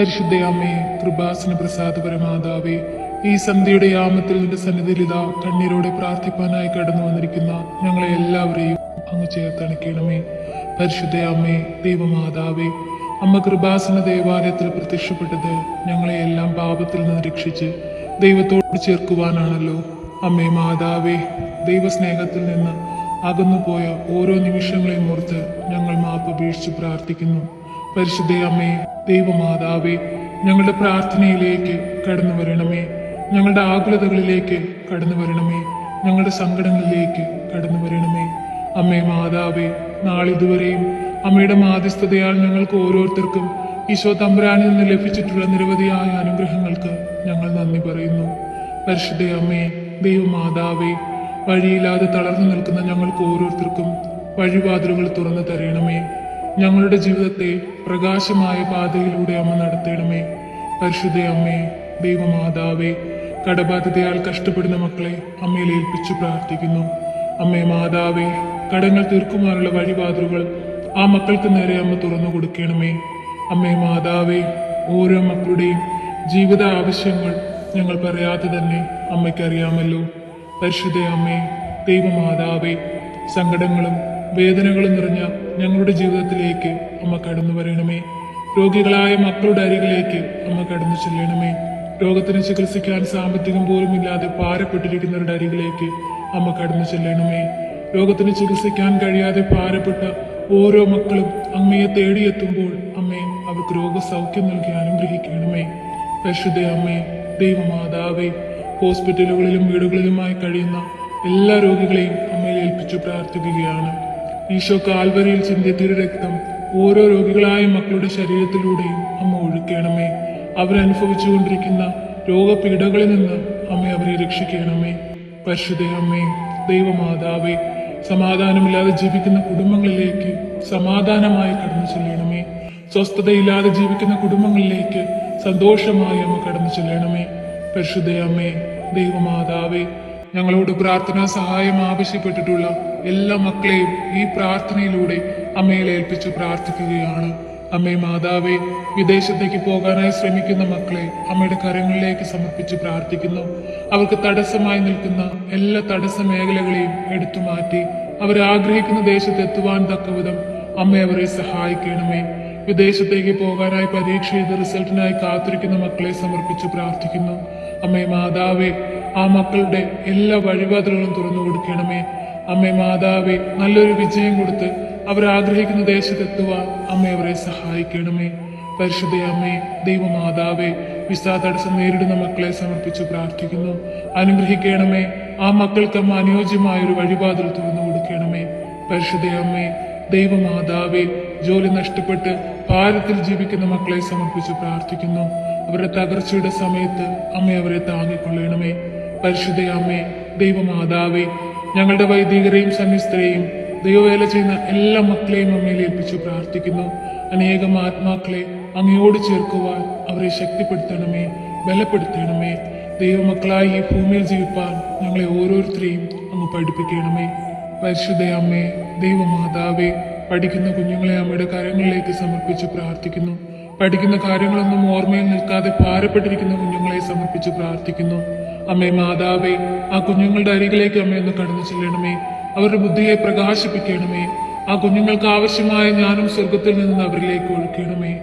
പരിശുദ്ധ അമ്മേ പ്രസാദ പരമാതാവേ ഈ സന്ധ്യയുടെ യാമത്തിൽ നിന്റെ സന്നിധിയിലിതാ കണ്ണീരോടെ പ്രാർത്ഥിപ്പാനായി കടന്നു വന്നിരിക്കുന്ന ഞങ്ങളെ എല്ലാവരെയും അങ്ങ് ചേർത്തണയ്ക്കണമേ പരിശുദ്ധയമ്മേ ദൈവമാതാവേ അമ്മ കൃപാസന ദേവാലയത്തിൽ പ്രത്യക്ഷപ്പെട്ടത് ഞങ്ങളെ എല്ലാം പാപത്തിൽ നിന്ന് രക്ഷിച്ച് ദൈവത്തോട് ചേർക്കുവാനാണല്ലോ. അമ്മേ മാതാവേ ദൈവസ്നേഹത്തിൽ നിന്ന് അകന്നുപോയ ഓരോ നിമിഷങ്ങളെയും ഓർത്ത് ഞങ്ങൾ മാപ്പ് പ്രാർത്ഥിക്കുന്നു. പരിശുദ്ധ അമ്മേ ദൈവമാതാവേ ഞങ്ങളുടെ പ്രാർത്ഥനയിലേക്ക് കടന്നു വരണമേ. ഞങ്ങളുടെ ആകുലതകളിലേക്ക് കടന്നു വരണമേ. ഞങ്ങളുടെ സങ്കടങ്ങളിലേക്ക് കടന്നു വരണമേ. അമ്മേ മാതാവേ നാളിതുവരെയും അമ്മയുടെ മാധ്യസ്ഥതയാൽ ഞങ്ങൾക്ക് ഓരോരുത്തർക്കും ഈശോ തമ്പുരാനിൽ നിന്ന് ലഭിച്ചിട്ടുള്ള നിരവധിയായ അനുഗ്രഹങ്ങൾക്ക് ഞങ്ങൾ നന്ദി പറയുന്നു. പരിശുദ്ധ അമ്മേ ദൈവമാതാവേ വഴിയില്ലാതെ തളർന്നു നിൽക്കുന്ന ഞങ്ങൾക്ക് ഓരോരുത്തർക്കും വഴിവാതിലുകൾ തുറന്നു തരണമേ. ഞങ്ങളുടെ ജീവിതത്തെ പ്രകാശമായ പാതയിലൂടെ അമ്മ നടത്തണമേ. പരിശുദ്ധ അമ്മേ ദൈവമാതാവേ കടബാധ്യതയാൽ കഷ്ടപ്പെടുന്ന മക്കളെ അമ്മയിൽ ഏൽപ്പിച്ചു പ്രാർത്ഥിക്കുന്നു. അമ്മേ മാതാവേ കടങ്ങൾ തീർക്കുവാനുള്ള വഴിവാതിലുകൾ ആ മക്കൾക്ക് നേരെ അമ്മ തുറന്നു കൊടുക്കണമേ. അമ്മേ മാതാവേ ഓരോ മക്കളുടെയും ജീവിത ആവശ്യങ്ങൾ ഞങ്ങൾ പറയാതെ തന്നെ അമ്മയ്ക്കറിയാമല്ലോ. പരിശുദ്ധ അമ്മേ ദൈവമാതാവേ സങ്കടങ്ങളും വേദനകളും നിറഞ്ഞ ഞങ്ങളുടെ ജീവിതത്തിലേക്ക് അമ്മ കടന്നു വരണമേ. രോഗികളായ മക്കളുടെ അരികിലേക്ക് അമ്മ കടന്നു ചെല്ലണമേ. രോഗത്തിന് ചികിത്സിക്കാൻ സാമ്പത്തികം പോലും ഇല്ലാതെ പാരപ്പെട്ടിരിക്കുന്നവരുടെ അരികിലേക്ക് അമ്മ കടന്നു ചെല്ലണമേ. രോഗത്തിന് ചികിത്സിക്കാൻ കഴിയാതെ പാരപ്പെട്ട ഓരോ മക്കളും അമ്മയെ തേടിയെത്തുമ്പോൾ അമ്മേ അവർക്ക് രോഗസൗഖ്യം നൽകി അനുഗ്രഹിക്കണമേ പരിശുദ്ധ അമ്മേ ദൈവമാതാവേ ഹോസ്പിറ്റലുകളിലും വീടുകളിലുമായി കഴിയുന്ന എല്ലാ രോഗികളെയും അമ്മയിൽ ഏൽപ്പിച്ചു പ്രാർത്ഥിക്കുകയാണ്. ഈശോ കാൽവരിയിൽ ചിന്തിയ തിരുരക്തം ഓരോ രോഗികളായ മക്കളുടെ ശരീരത്തിലൂടെയും അമ്മ ഒഴുക്കണമേ. അവരനുഭവിച്ചുകൊണ്ടിരിക്കുന്ന രോഗപീഠകളിൽ നിന്ന് അമ്മ അവരെ രക്ഷിക്കണമേ. പരിശുദ്ധ അമ്മേ ദൈവമാതാവേ സമാധാനമില്ലാതെ ജീവിക്കുന്ന കുടുംബങ്ങളിലേക്ക് സമാധാനമായി കടന്നു ചെല്ലണമേ. സ്വസ്ഥതയില്ലാതെ ജീവിക്കുന്ന കുടുംബങ്ങളിലേക്ക് സന്തോഷമായി അമ്മ കടന്നു ചെല്ലണമേ. പരിശുദ്ധ അമ്മേ ദൈവമാതാവേ ഞങ്ങളോട് പ്രാർത്ഥനാ സഹായം ആവശ്യപ്പെട്ടിട്ടുള്ള എല്ലാ മക്കളെയും ഈ പ്രാർത്ഥനയിലൂടെ അമ്മയിൽ ഏൽപ്പിച്ച് പ്രാർത്ഥിക്കുകയാണ്. അമ്മേ മാതാവേ വിദേശത്തേക്ക് പോകാനായി ശ്രമിക്കുന്ന മക്കളെ അമ്മയുടെ കരങ്ങളിലേക്ക് സമർപ്പിച്ച് പ്രാർത്ഥിക്കുന്നു. അവർക്ക് തടസ്സമായി നിൽക്കുന്ന എല്ലാ തടസ്സ മേഖലകളെയും എടുത്തു മാറ്റി അവരാഗ്രഹിക്കുന്ന ദേശത്ത് എത്തുവാൻ തക്കവിധം അമ്മ അവരെ സഹായിക്കണമേ. വിദേശത്തേക്ക് പോകാനായി പരീക്ഷ ചെയ്ത് റിസൾട്ടിനായി കാത്തിരിക്കുന്ന മക്കളെ സമർപ്പിച്ച് പ്രാർത്ഥിക്കുന്നു. അമ്മേ മാതാവേ ആ മക്കളുടെ എല്ലാ വഴിപാടുകളും തുറന്നു കൊടുക്കണമേ. അമ്മേ മാതാവെ നല്ലൊരു വിജയം കൊടുത്ത് അവർ ആഗ്രഹിക്കുന്ന ദേശത്തെത്തുവാൻ അമ്മ അവരെ സഹായിക്കണമേ. പരിശുദ്ധ അമ്മേ ദൈവമാതാവെ വിസ തടസ്സം നേരിടുന്ന മക്കളെ സമർപ്പിച്ച് പ്രാർത്ഥിക്കുന്നു. അനുഗ്രഹിക്കണമേ. ആ മക്കൾക്ക് അമ്മ അനുയോജ്യമായ ഒരു വഴിപാതിൽ തുറന്നു കൊടുക്കണമേ. പരിശുദ്ധ അമ്മേ ദൈവമാതാവെ ജോലി നഷ്ടപ്പെട്ട് ഭാരത്തിൽ ജീവിക്കുന്ന മക്കളെ സമർപ്പിച്ച് പ്രാർത്ഥിക്കുന്നു. അവരുടെ തകർച്ചയുടെ സമയത്ത് അമ്മ അവരെ താങ്ങിക്കൊള്ളണമേ. പരിശുദ്ധ അമ്മേ ദൈവമാതാവേ ഞങ്ങളുടെ വൈദികരെയും സന്യസ്തരെയും ദൈവവേല ചെയ്യുന്ന എല്ലാ മക്കളെയും അമ്മയിൽ ഏൽപ്പിച്ചു പ്രാർത്ഥിക്കുന്നു. അനേകം ആത്മാക്കളെ അങ്ങയോട് ചേർക്കുവാൻ അവരെ ശക്തിപ്പെടുത്തണമേ ബലപ്പെടുത്തണമേ. ദൈവമക്കളായി ഈ ഭൂമിയിൽ ജീവിപ്പാൻ ഞങ്ങളെ ഓരോരുത്തരെയും അങ്ങ് പഠിപ്പിക്കണമേ. പരിശുദ്ധ അമ്മേ ദൈവമാതാവേ പഠിക്കുന്ന കുഞ്ഞുങ്ങളെ അമ്മയുടെ കരങ്ങളിലേക്ക് സമർപ്പിച്ച് പ്രാർത്ഥിക്കുന്നു. പഠിക്കുന്ന കാര്യങ്ങളൊന്നും ഓർമ്മയിൽ നിൽക്കാതെ ഭാരപ്പെട്ടിരിക്കുന്ന കുഞ്ഞുങ്ങളെ സമർപ്പിച്ച് പ്രാർത്ഥിക്കുന്നു. അമ്മേ മാതാവേ ആ കുഞ്ഞുങ്ങളുടെ അരികിലേക്ക് അമ്മ ഒന്ന് കടന്നു ചെല്ലണമേ. അവരുടെ ബുദ്ധിയെ പ്രകാശിപ്പിക്കണമേ. ആ കുഞ്ഞുങ്ങൾക്ക് ആവശ്യമായ ജ്ഞാനം സ്വർഗത്തിൽ നിന്ന് അവരിലേക്ക് ഒഴുക്കണമേ.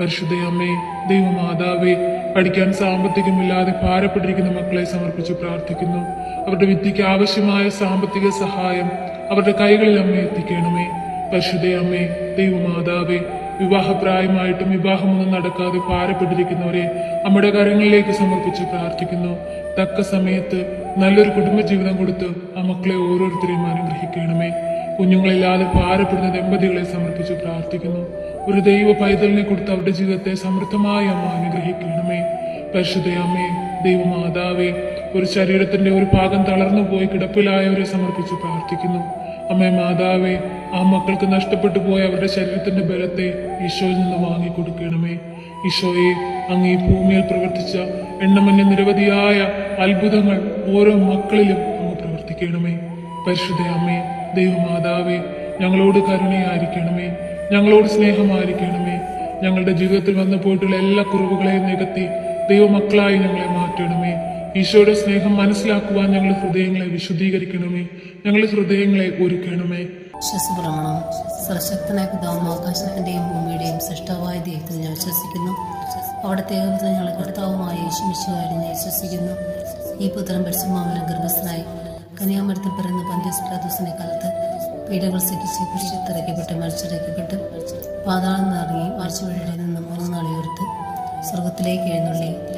പരിശുദ്ധ അമ്മേ ദൈവമാതാവേ പഠിക്കാൻ സാമ്പത്തികമില്ലാതെ ഭാരപ്പെട്ടിരിക്കുന്ന മക്കളെ സമർപ്പിച്ച് പ്രാർത്ഥിക്കുന്നു. അവരുടെ വിദ്യയ്ക്ക് ആവശ്യമായ സാമ്പത്തിക സഹായം അവരുടെ കൈകളിൽ അമ്മ എത്തിക്കണമേ. പരിശുദ്ധ അമ്മേ ദൈവമാതാവേ വിവാഹപ്രായമായിട്ടും വിവാഹമൊന്നും നടക്കാതെ ഭാരപ്പെട്ടിരിക്കുന്നവരെ നമ്മുടെ കരങ്ങളിലേക്ക് സമർപ്പിച്ച് പ്രാർത്ഥിക്കുന്നു. തക്ക സമയത്ത് നല്ലൊരു കുടുംബജീവിതം കൊടുത്ത് ആ മക്കളെ ഓരോരുത്തരെയും അനുഗ്രഹിക്കണമേ. കുഞ്ഞുങ്ങളില്ലാതെ ഭാരപ്പെടുന്ന ദമ്പതികളെ സമർപ്പിച്ച് പ്രാർത്ഥിക്കുന്നു. ഒരു ദൈവ പൈതലിനെ കൊടുത്ത് അവരുടെ ജീവിതത്തെ സമൃദ്ധമായി അമ്മ അനുഗ്രഹിക്കണമേ. പരിശുദ്ധയമ്മേ ദൈവമാതാവേ ഒരു ശരീരത്തിന്റെ ഒരു ഭാഗം തളർന്നു പോയി കിടപ്പിലായവരെ സമർപ്പിച്ച് പ്രാർത്ഥിക്കുന്നു. അമ്മേ മാതാവേ ആ മക്കൾക്ക് നഷ്ടപ്പെട്ടു പോയ അവരുടെ ശരീരത്തിന്റെ ബലത്തെ ഈശോയിൽ നിന്ന് വാങ്ങിക്കൊടുക്കണമേ. ഈശോയെ അങ്ങ് ഈ ഭൂമിയിൽ പ്രവർത്തിച്ച എണ്ണമന്യ നിരവധിയായ അത്ഭുതങ്ങൾ ഓരോ മക്കളിലും അങ്ങ് പ്രവർത്തിക്കണമേ. പരിശുദ്ധ അമ്മേ ദൈവമാതാവേ ഞങ്ങളോട് കരുണയായിരിക്കണമേ. ഞങ്ങളോട് സ്നേഹമായിരിക്കണമേ. ഞങ്ങളുടെ ജീവിതത്തിൽ വന്നു പോയിട്ടുള്ള എല്ലാ കുറവുകളെയും നികത്തി ദൈവമക്കളായി ഞങ്ങളെ മാറ്റണമേ. ഈശോയുടെ സ്നേഹം മനസ്സിലാക്കുവാൻ ഞങ്ങളുടെ ഹൃദയങ്ങളെ വിശുദ്ധീകരിക്കണമേ. ഞങ്ങളുടെ ഹൃദയങ്ങളെ ഒരുക്കണമേ. വിശ്വസപ്രമാണം സർശക്തനായ പിതാവും ആകാശത്തിന്റെയും ഭൂമിയുടെയും സൃഷ്ടവായ ദൈവത്തിൽ ഞാൻ വിശ്വസിക്കുന്നു. അവിടുത്തെ ഏകപുത്രൻ ഞങ്ങളുടെ കർത്താവുമായ യേശുമിശുകാരി ഞാൻ വിശ്വസിക്കുന്നു. ഈ പുത്രൻ പരിശുമാമലം ഗർഭസ്ഥനായി കനിയാമരത്തിൽ പിറന്ന് പന്ത്യസ്പ്രാദൂസിനെ കാലത്ത് പീഡകൾ സഹിച്ച് കുരിശിത്തിറക്കപ്പെട്ട് മരിച്ചിറക്കപ്പെട്ട്. പാതാളം നിറങ്ങി മരിച്ചുവഴിയിൽ നിന്ന് മൂന്ന് നാളെ സ്വർഗത്തിലേക്ക് എഴുന്നള്ളി.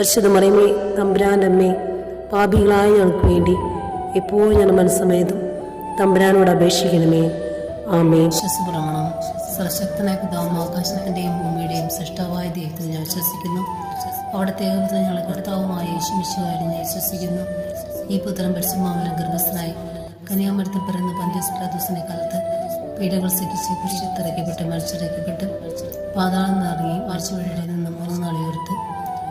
പരിശുദ്ധ മറിയമേ തമ്പുരാന്റെ പാപികളായ ഞങ്ങൾക്ക് വേണ്ടി എപ്പോഴും ഞാൻ മനസ്സമേതും തമ്പുരാനോട് അപേക്ഷിക്കണമേ. ആമേ വിശ്വസപ്രമാണം സർശക്തനായ പിതാവും ആകാശത്തിന്റെയും ഭൂമിയുടെയും സൃഷ്ടാവായ ദൈവത്തിൽ ഞാൻ വിശ്വസിക്കുന്നു. അവിടുത്തെ ഏകപുത്രൻ ഞങ്ങൾ കർത്താവുമായ യേശുമിശുകാരി ഞാൻ വിശ്വസിക്കുന്നു. ഈ പുത്രൻ പരിശുമാമലം ഗർഭസ്ഥനായി കന്യാമരത്തിൽ പിറന്ന പന്ത്യസ്പ്രാദൂസിനെ കാലത്ത് പീഡകൾ സഹിച്ച് കുരിശിത്തിറക്കപ്പെട്ട് മരിച്ചിറക്കപ്പെട്ട് പാതാളം നിറങ്ങി മരിച്ചുവഴിയുടെ നിന്ന് മൂന്ന് ഉയർത്ത്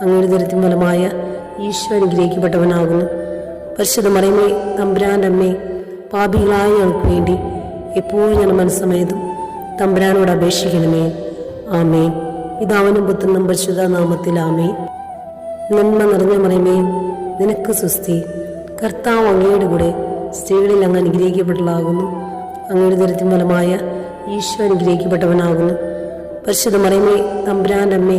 അങ്ങയുടെ ദരിദ്രം ഫലമായ ഈശ്വരൻ അനുഗ്രഹിക്കപ്പെട്ടവനാകുന്നു. പരിശുദ്ധ മറിയമ്മേ തമ്പുരാന്റെ അമ്മേ പാപികളായ ഞങ്ങൾക്ക് വേണ്ടി എപ്പോഴും ഞാൻ മനസ്സമയതും തമ്പുരാനോട് അപേക്ഷിക്കണമേ. ആമേ പിതാവിനും പുത്രനും പരിശുദ്ധ നാമത്തിൽ ആമേ നന്മ നിറഞ്ഞ മറിയമേ നിനക്ക് സുസ്തി കർത്താവ് അങ്ങയുടെ കൂടെ സ്ത്രീകളിൽ അങ്ങ് അനുഗ്രഹിക്കപ്പെട്ടതാകുന്നു അങ്ങയുടെ ദരിദ്രം ഫലമായ ഈശ്വരൻ അനുഗ്രഹിക്കപ്പെട്ടവനാകുന്നു. പരിശുദ്ധ മറിയമേ തമ്പുരാന്റെ അമ്മേ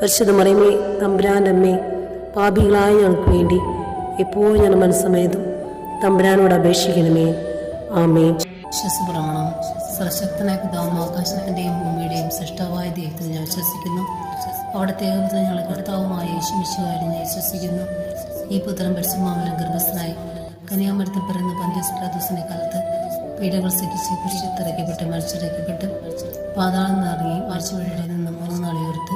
പരിശുദ്ധ മറിയമേ തമ്പുരാന്റെ അമ്മേ പാപികളായ ഞങ്ങൾക്ക് വേണ്ടി എപ്പോഴും ഞാൻ മനസ്സമേതും തമ്പുരാനോട് അപേക്ഷിക്കണമേ. ആമേ വിശ്വസപ്രമാണം സർശക്തനായ പിതാവും ആകാശത്തിന്റെയും ഭൂമിയുടെയും സൃഷ്ടവായ ദൈവത്തിൽ ഞാൻ വിശ്വസിക്കുന്നു. അവിടുത്തെ ഏകപുത്രൻ ഞങ്ങളെ കർത്താവുമായ യേശുമിശുവായിരുന്നു ഞാൻ വിശ്വസിക്കുന്നു. ഈ പുത്രൻ പരിശുമാവലം ഗർഭസ്ഥനായി കന്യാമരത്തിൽ പറയുന്ന പന്ത്യസ്പ്രാദോസിനെ കാലത്ത് പീഡകൾ സഹിച്ച് പുരുഷത്തിറക്കപ്പെട്ട് മരിച്ചിറക്കപ്പെട്ട് പാതാളം നിറങ്ങി മരിച്ചുവഴിയിൽ നിന്ന് മൂന്ന് നാളെ ഉയർത്ത്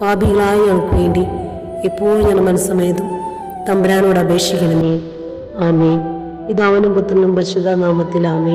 പാപികളായ ഞങ്ങൾക്ക് വേണ്ടി എപ്പോഴും ഞാൻ മനസ്സമേതും തമ്പുരാനോട് അപേക്ഷിക്കണമേ. ആമേ ഇതാവനും പുത്രനും പരിശുദ്ധ നാമത്തിൽ ആമേ